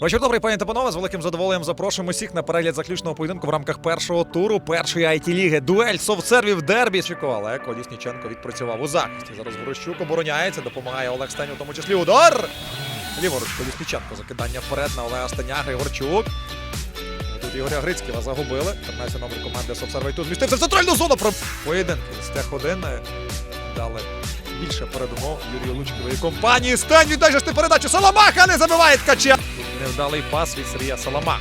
Вечір добрий, пані та панове. З великим задоволенням запрошуємо всіх на перегляд заключного поєдинку в рамках першого туру першої it ліги Дуель софтсервів дербі. Чекували. Колісніченко відпрацював у захисті. Зараз Горощук обороняється, допомагає Олег Стень, у тому числі удар. Ліворуч Колісніченко. Закидання вперед на Олега Стеня. Григорчук. Тут Ігоря Грицьківа загубили. 13 номер команди Софтсервей тут змістився в центральну зону. Про поєдинки з тех 1 дали більше передумов Юрію Лучкової компанії. Стань віддай ти передачу. Саламаха не забиває ткача. Невдалий пас від Сергія Саламах.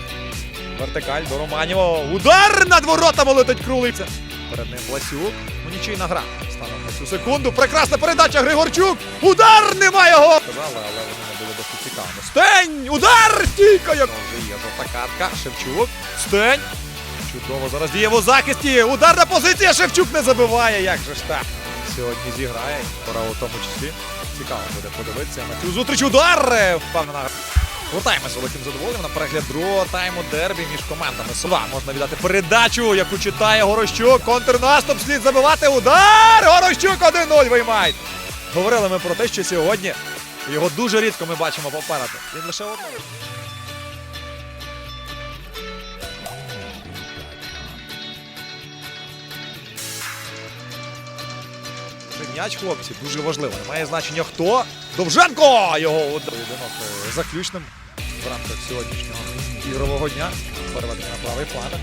Вертикаль до Романєва. Удар над воротами летить крулиця. Перед ним Власюк. Ну нічийна гра. Станом на цю секунду. Прекрасна передача Григорчук. Удар немає його. Сказали, але вони не були досить цікавими. Стень! Удар! Стійка! Як вже є жовта. Шевчук. Стень. Чудово зараз діє в захисті. Ударна позиція. Шевчук не забиває. Як же ж так? Сьогодні зіграє. Пора у тому числі. Цікаво буде подивитися на цю зустріч. Удар! Впевнена. Вертаємось з великим задоволенням на перегляд другого тайму дербі між командами. Сова можна віддати передачу, яку читає Горощук. Контрнаступ слід забивати. Удар! Горощук 1-0 виймає. Говорили ми про те, що сьогодні його дуже рідко ми бачимо попереду. Він лише одного. М'яч, хлопці, дуже важливо. Немає значення хто. Довженко! Його. Поєдинок е, заключним в рамках сьогоднішнього ігрового дня. Переведення на правий фланг.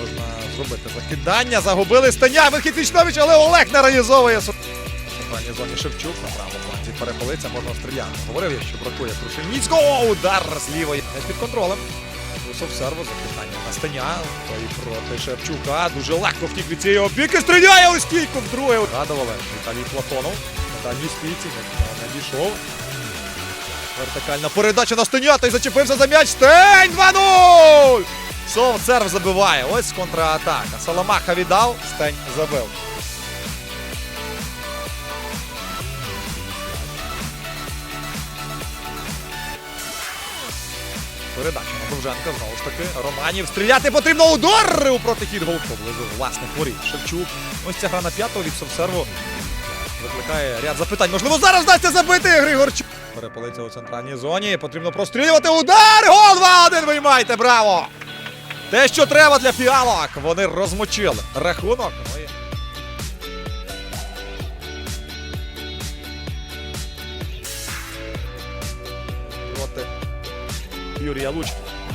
Можна зробити закидання. Загубили Станя. Вихід Вічнович, але Олег не реалізовує. центральній зоні Шевчук на правому фланзі перепалиться, можна стріляти. Говорив я, що бракує Крушельніцького. Удар з лівої. Під контролем. Висов серву, закидання на Станя. Той проти Шевчука. Дуже легко втік від цієї опіки. Стріляє у стійку вдруге. Радували Віталій Платонов. Дальній стійці не, не дійшов. Вертикальна передача на Стеня, той зачепився за м'яч. Стень 2-0! Софт серв забиває. Ось контратака. Саламаха віддав, Стень забив. Передача на Довженка знову ж таки. Романів стріляти потрібно удар у протихід гол поблизу власних воріт. Шевчук. Ось ця гра на п'ятого від Совсерву викликає ряд запитань. Можливо, зараз вдасться забити Григорчук. Перепалиться у центральній зоні. Потрібно прострілювати удар. Гол 2-1 виймайте. Браво! Те, що треба для фіалок. Вони розмочили рахунок. Юрия Лучкина.